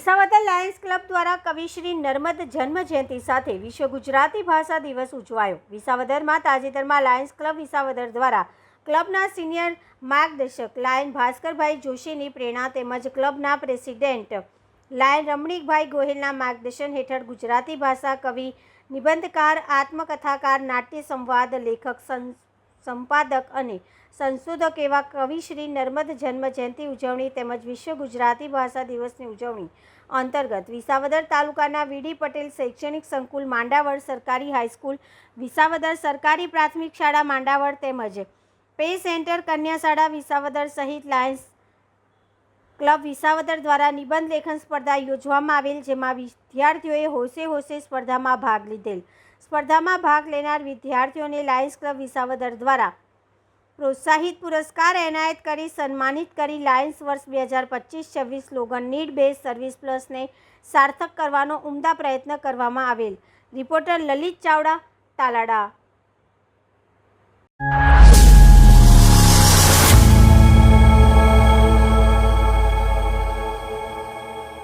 Visavadar Lions club દ્વારા કવિશ્રી નર્મદ જન્મ જયંતિ સાથે વિશ્વ ગુજરાતી ભાષા દિવસ ઉજવાયો. વિસાવદરમાં તાજેતરમાં લાયન્સ ક્લબ વિસાવદર દ્વારા ક્લબના સિનિયર માર્ગદર્શક લાયન ભાસ્કરભાઈ જોશીની પ્રેરણા તેમજ ક્લબના પ્રેસિડેન્ટ લાયન રમણીકભાઈ ગોહિલના માર્ગદર્શન હેઠળ ગુજરાતી ભાષા કવિ નિબંધકાર, આત્મકથાકાર, નાટ્ય સંવાદ લેખક સં- સંપાદક અને સંશોધક એવા કવિશ્રી નર્મદ જન્મ જયંતિ ઉજવણી તેમજ વિશ્વ ગુજરાતી ભાષા દિવસની ઉજવણી અંતર્ગત વિસાવદર તાલુકાના વીડી પટેલ શૈક્ષણિક સંકુલ માંડાવડ સરકારી હાઈસ્કૂલ, વિસાવદર સરકારી પ્રાથમિક શાળા માંડાવડ તેમજ પે સેન્ટર કન્યા શાળા વિસાવદર સહિત લાયન્સ ક્લબ વિસાવદર દ્વારા નિબંધ લેખન સ્પર્ધા યોજવામાં આવેલ, જેમાં વિદ્યાર્થીઓએ હોશે હોશે સ્પર્ધામાં ભાગ લીધેલ. સ્પર્ધામાં ભાગ લેનાર વિદ્યાર્થીઓને લાયન્સ ક્લબ વિસાવદર દ્વારા પ્રોત્સાહિત પુરસ્કાર એનાયત કરી, સન્માનિત કરી લાયન્સ વર્ષ બે હજાર પચીસ છવ્વીસ સ્લોગન નીડ બેઝ સર્વિસ પ્લસને સાર્થક કરવાનો ઉમદા પ્રયત્ન કરવામાં આવેલ. રિપોર્ટર લલિત ચાવડા, તાલાડા.